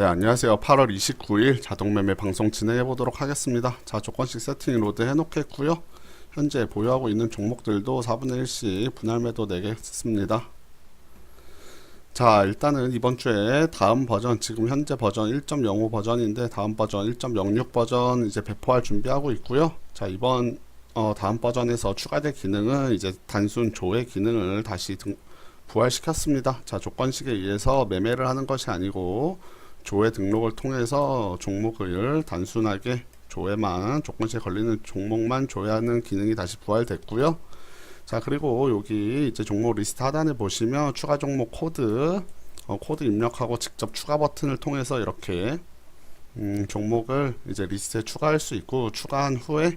네, 안녕하세요. 8월 29일 자동매매 방송 진행해 보도록 하겠습니다. 자, 조건식 세팅 로드 해 놓겠고요. 현재 보유하고 있는 종목들도 4분의 1씩 분할 매도 4개 했습니다. 자, 일단은 이번 주에 다음 버전, 지금 현재 버전 1.05 버전인데 다음 버전 1.06 버전 이제 배포할 준비하고 있고요. 자, 이번 어, 다음 버전에서 추가될 기능은 이제 단순 조회 기능을 다시 등, 부활시켰습니다. 자, 조건식에 의해서 매매를 하는 것이 아니고 조회 등록을 통해서 종목을 단순하게 조회만 조건식에 걸리는 종목만 조회하는 기능이 다시 부활됐고요. 자 그리고 여기 이제 종목 리스트 하단에 보시면 추가 종목 코드 어, 코드 입력하고 직접 추가 버튼을 통해서 이렇게 음, 종목을 이제 리스트에 추가할 수 있고 추가한 후에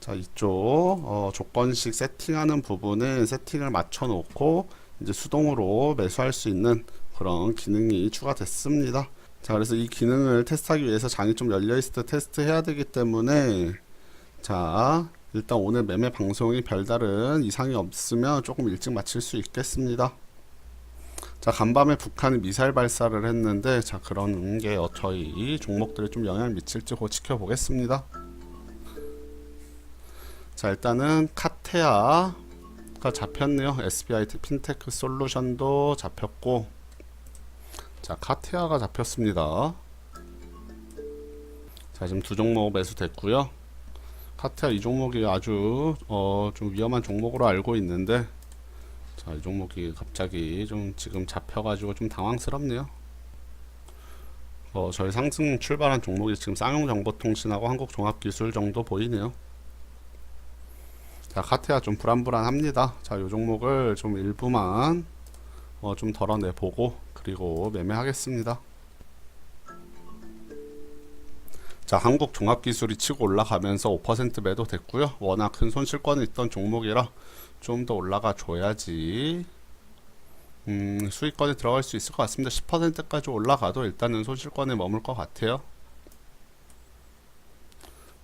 자 이쪽 어, 조건식 세팅하는 부분에 세팅을 맞춰 놓고 이제 수동으로 매수할 수 있는 그런 기능이 추가됐습니다. 자 그래서 이 기능을 테스트하기 위해서 장이 좀 열려 있을 때 테스트해야 되기 때문에 자 일단 오늘 매매 방송이 별다른 이상이 없으면 조금 일찍 마칠 수 있겠습니다. 자 간밤에 북한이 미사일 발사를 했는데 자 그런 게 어, 저희 종목들에 좀 영향을 미칠지 곧 지켜보겠습니다. 자 일단은 카테아가 잡혔네요. SBI 핀테크 솔루션도 잡혔고 자 카테아가 잡혔습니다. 자 지금 두 종목 매수됐고요. 카테아 이 종목이 아주 어, 좀 위험한 종목으로 알고 있는데 자 이 종목이 갑자기 좀 지금 잡혀가지고 좀 당황스럽네요. 어, 저희 상승 출발한 종목이 지금 쌍용정보통신하고 한국종합기술 정도 보이네요. 자 카테아 좀 불안불안합니다. 자 이 종목을 좀 일부만 어, 좀 덜어내 보고 그리고 매매하겠습니다. 자, 한국 종합기술이 치고 올라가면서 5% 매도 됐고요. 워낙 큰 손실권이 있던 종목이라 좀 더 올라가 줘야지 음, 수익권에 들어갈 수 있을 것 같습니다. 10%까지 올라가도 일단은 손실권에 머물 것 같아요.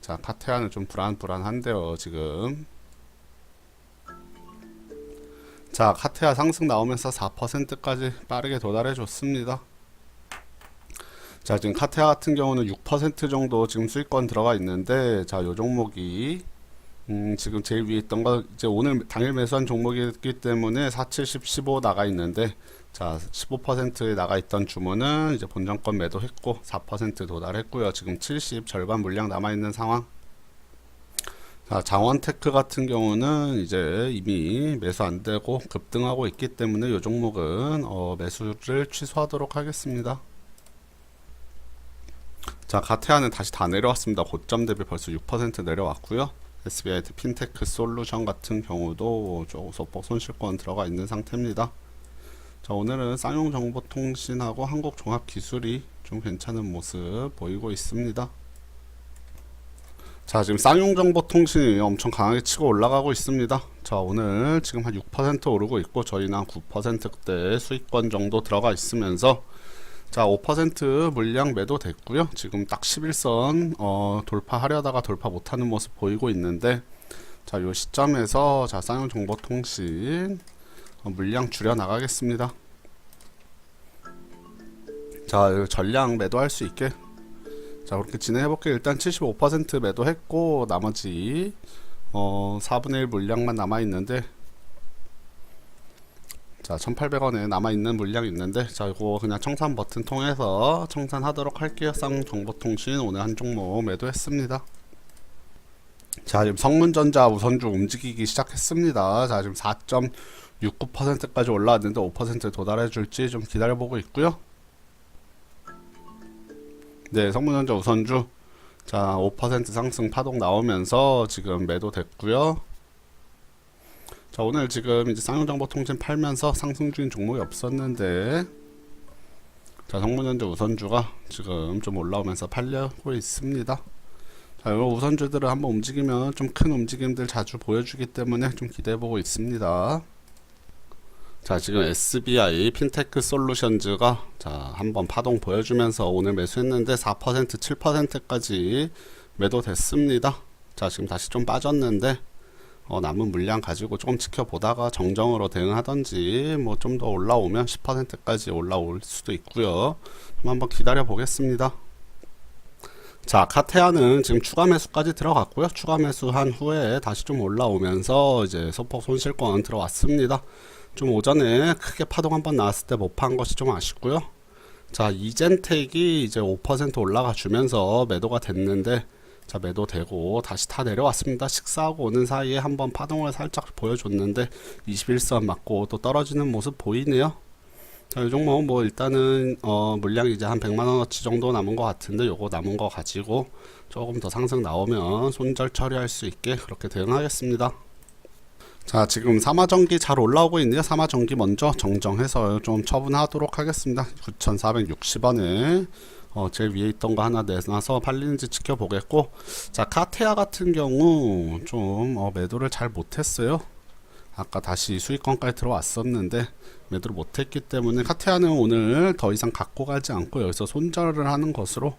자, 카테아는 좀 불안불안한데요, 지금. 자, 카테아 상승 나오면서 4%까지 빠르게 도달해 줬습니다. 자, 지금 카테아 같은 경우는 6% 정도 지금 수익권 들어가 있는데, 자, 요 종목이, 음, 지금 제일 위에 있던 거, 이제 오늘 당일 매수한 종목이기 때문에 4, 70, 15 나가 있는데, 자, 15%에 나가 있던 주문은 이제 본전권 매도했고, 4% 도달했고요. 지금 70 절반 물량 남아 있는 상황. 자, 장원테크 같은 경우는 이제 이미 매수 안 되고 급등하고 있기 때문에 이 종목은 어, 매수를 취소하도록 하겠습니다. 자, 가테아는 다시 다 내려왔습니다. 고점 대비 벌써 6% 내려왔고요. SBI 핀테크 솔루션 같은 경우도 조 소폭 손실권 들어가 있는 상태입니다. 자, 오늘은 쌍용정보통신하고 한국종합기술이 좀 괜찮은 모습 보이고 있습니다. 자 지금 쌍용정보통신이 엄청 강하게 치고 올라가고 있습니다. 자 오늘 지금 한 6% 오르고 있고 저희는 한 9%대 수익권 정도 들어가 있으면서 자 5% 물량 매도 됐고요. 지금 딱 11선 어, 돌파하려다가 돌파 못하는 모습 보이고 있는데 자요 시점에서 자 쌍용정보통신 어, 물량 줄여 나가겠습니다. 자 전량 매도할 수 있게 자 그렇게 진행해 볼게요 일단 75% 매도했고 나머지 어 4분의 1 물량만 남아 있는데 자 1800원에 남아 있는 물량이 있는데 자 이거 그냥 청산 버튼 통해서 청산하도록 할게요. 쌍정보통신 오늘 한 종목 매도했습니다. 자 지금 성문전자 우선주 움직이기 시작했습니다. 자 지금 4.69%까지 올라왔는데 5% 도달해 줄지 좀 기다려 보고 있고요 네, 성문전자 우선주 자, 5% 상승 파동 나오면서 지금 매도 됐고요. 자, 오늘 지금 이제 쌍용정보통신 팔면서 상승 중인 종목이 없었는데 자, 성문전자 우선주가 지금 좀 올라오면서 팔려고 있습니다. 자, 이 우선주들을 한번 움직이면 좀 큰 움직임들 자주 보여주기 때문에 좀 기대해 보고 있습니다. 자 지금 SBI 핀테크 솔루션즈가 자 한번 파동 보여주면서 오늘 매수했는데 4% 7%까지 매도됐습니다 자 지금 다시 좀 빠졌는데 어, 남은 물량 가지고 조금 지켜보다가 정정으로 대응하던지 뭐 좀 더 올라오면 10%까지 올라올 수도 있고요. 좀 한번 기다려 보겠습니다. 자, 카테아는 지금 추가 매수까지 들어갔고요. 추가 매수한 후에 다시 좀 올라오면서 이제 소폭 손실권 들어왔습니다. 좀 오전에 크게 파동 한번 나왔을 때 못 판 것이 좀 아쉽고요. 자, 이젠텍이 이제 5% 올라가 주면서 매도가 됐는데 자, 매도 되고 다시 다 내려왔습니다. 식사하고 오는 사이에 한번 파동을 살짝 보여줬는데 21선 맞고 또 떨어지는 모습 보이네요. 자, 이 종목 뭐 일단은 어 물량이 이제 한 100만 원어치 정도 남은 것 같은데 요거 남은 거 가지고 조금 더 상승 나오면 손절 처리할 수 있게 그렇게 대응하겠습니다. 자, 지금 사마전기 잘 올라오고 있네요. 사마전기 먼저 정정해서 좀 처분하도록 하겠습니다. 9,460원에 어, 제일 위에 있던 거 하나 내놔서 팔리는지 지켜보겠고, 자, 카테아 같은 경우 좀 어, 매도를 잘 못했어요. 아까 다시 수익권까지 들어왔었는데 매도를 못했기 때문에 카테아는 오늘 더 이상 갖고 가지 않고 여기서 손절을 하는 것으로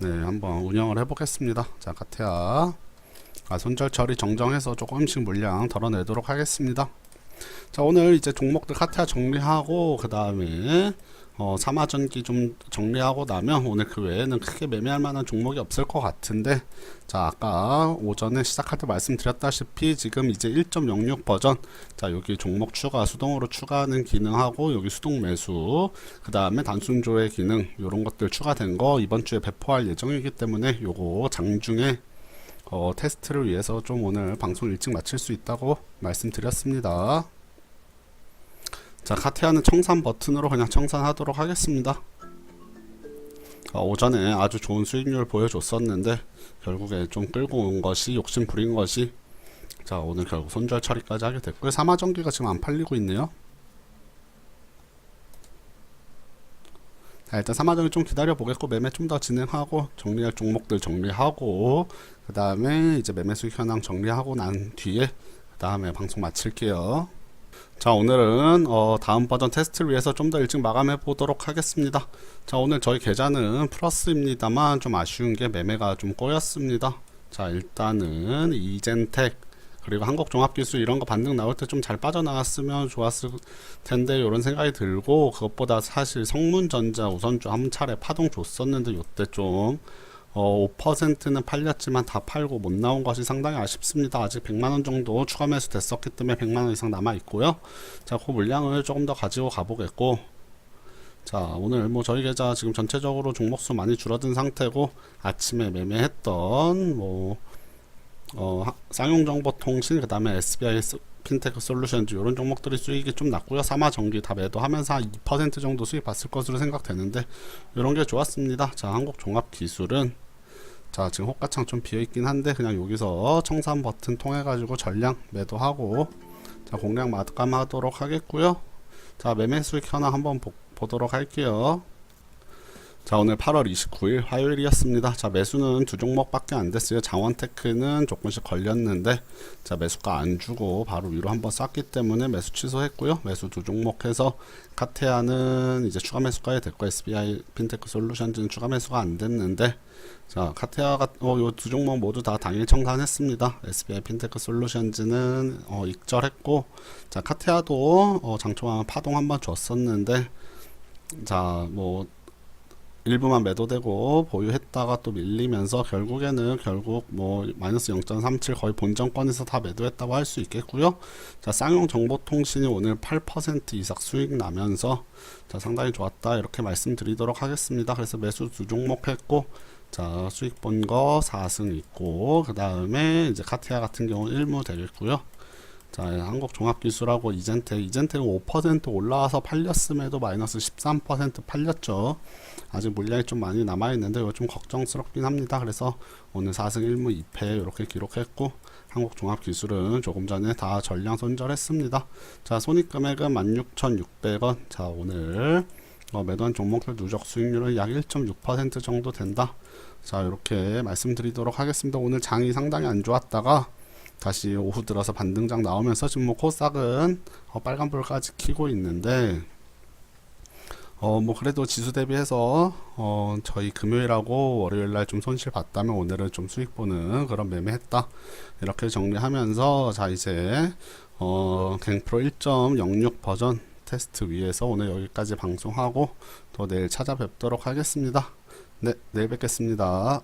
네 한번 운영을 해보겠습니다. 자, 카테아 아, 손절 처리 정정해서 조금씩 물량 덜어내도록 하겠습니다. 자 오늘 이제 종목들 카테아 정리하고 그 다음에 어, 사마전기 좀 정리하고 나면 오늘 그 외에는 크게 매매할 만한 종목이 없을 것 같은데 자 아까 오전에 시작할 때 말씀드렸다시피 지금 이제 1.06 버전 자 여기 종목 추가 수동으로 추가하는 기능하고 여기 수동 매수 그 다음에 단순 조회 기능 이런 것들 추가된 거 이번 주에 배포할 예정이기 때문에 요거 장중에 어, 테스트를 위해서 좀 오늘 방송 일찍 마칠 수 있다고 말씀드렸습니다. 자, 카테아는 청산 버튼으로 그냥 청산하도록 하겠습니다. 어, 오전에 아주 좋은 수익률 보여줬었는데 결국에 좀 끌고 온 것이 욕심 부린 것이 자 오늘 결국 손절 처리까지 하게 됐고요. 사마전기가 지금 안 팔리고 있네요. 일단 사마전기 좀 기다려 보겠고 매매 좀 더 진행하고 정리할 종목들 정리하고 그 다음에 이제 매매 수익 현황 정리하고 난 뒤에 그 다음에 방송 마칠게요. 자 오늘은 어, 다음 버전 테스트를 위해서 좀 더 일찍 마감해 보도록 하겠습니다. 자 오늘 저희 계좌는 플러스입니다만 좀 아쉬운 게 매매가 좀 꼬였습니다. 자 일단은 이젠텍 그리고 한국 종합기술 이런 거 반등 나올 때 좀 잘 빠져나왔으면 좋았을 텐데 이런 생각이 들고 그것보다 사실 성문전자 우선주 한 차례 파동 줬었는데 요때 좀 어, 5%는 팔렸지만 다 팔고 못 나온 것이 상당히 아쉽습니다. 아직 100만원 정도 추가 매수 됐었기 때문에 100만원 이상 남아 있고요. 자, 그 물량을 조금 더 가지고 가보겠고, 자, 오늘 뭐 저희 계좌 지금 전체적으로 종목수 많이 줄어든 상태고, 아침에 매매했던 뭐, 어, 하- 쌍용정보통신, 그 다음에 SBI 스- 핀테크 솔루션즈 이런 종목들이 수익이 좀 났고요. 사마전기 다 매도하면서 한2% 정도 수익 봤을 것으로 생각되는데 이런 게 좋았습니다. 자, 한국 종합 기술은 자 지금 호가창 좀 비어 있긴 한데 그냥 여기서 청산 버튼 통해 가지고 전량 매도하고 자 공략 마감하도록 하겠고요 자 매매 수익 현황 한번 보, 보도록 할게요 자 오늘 8월 29일 화요일이었습니다. 자 매수는 두 종목밖에 안 됐어요. 장원테크는 조금씩 걸렸는데 자 매수가 안 주고 바로 위로 한번 쐈기 때문에 매수 취소했고요. 매수 두 종목 해서 카테아는 이제 추가 매수가에 됐고 SBI 핀테크 솔루션즈는 추가 매수가 안 됐는데 자, 카테아가 어, 요두 종목 모두 다 당일 청산했습니다. SBI 핀테크 솔루션즈는 어, 익절했고, 자, 카테아도 어, 장초한 파동 한번 줬었는데, 자, 뭐 일부만 매도되고 보유했다가 또 밀리면서 결국에는 결국 뭐 마이너스 0.37 거의 본정권에서 다 매도했다고 할 수 있겠고요. 자, 쌍용 정보통신이 오늘 8% 이상 수익 나면서 자, 상당히 좋았다 이렇게 말씀드리도록 하겠습니다. 그래서 매수 두 종목 했고 자 수익 본 거 4승 있고 그 다음에 이제 카티아 같은 경우 1무 되겠고요 자 한국 종합기술하고 이젠텍 이젠텍은 5% 올라와서 팔렸음에도 마이너스 13% 팔렸죠 아직 물량이 좀 많이 남아있는데 이거 좀 걱정스럽긴 합니다 그래서 오늘 4승 1무 2패 이렇게 기록했고 한국 종합기술은 조금 전에 다 전량 손절했습니다 자 손익금액은 16,600원 자 오늘 어, 매도한 종목들 누적 수익률은 약 1.6% 정도 된다. 자, 이렇게 말씀드리도록 하겠습니다. 오늘 장이 상당히 안 좋았다가 다시 오후 들어서 반등장 나오면서 지금 뭐 코스닥은 어, 빨간불까지 켜고 있는데 어, 뭐 그래도 지수 대비해서 어, 저희 금요일하고 월요일 날 좀 손실 봤다면 오늘은 좀 수익 보는 그런 매매했다. 이렇게 정리하면서 자 이제 어, 갱프로 1.06 버전 테스트 위해서 오늘 여기까지 방송하고 또 내일 찾아뵙도록 하겠습니다. 네, 내일 뵙겠습니다.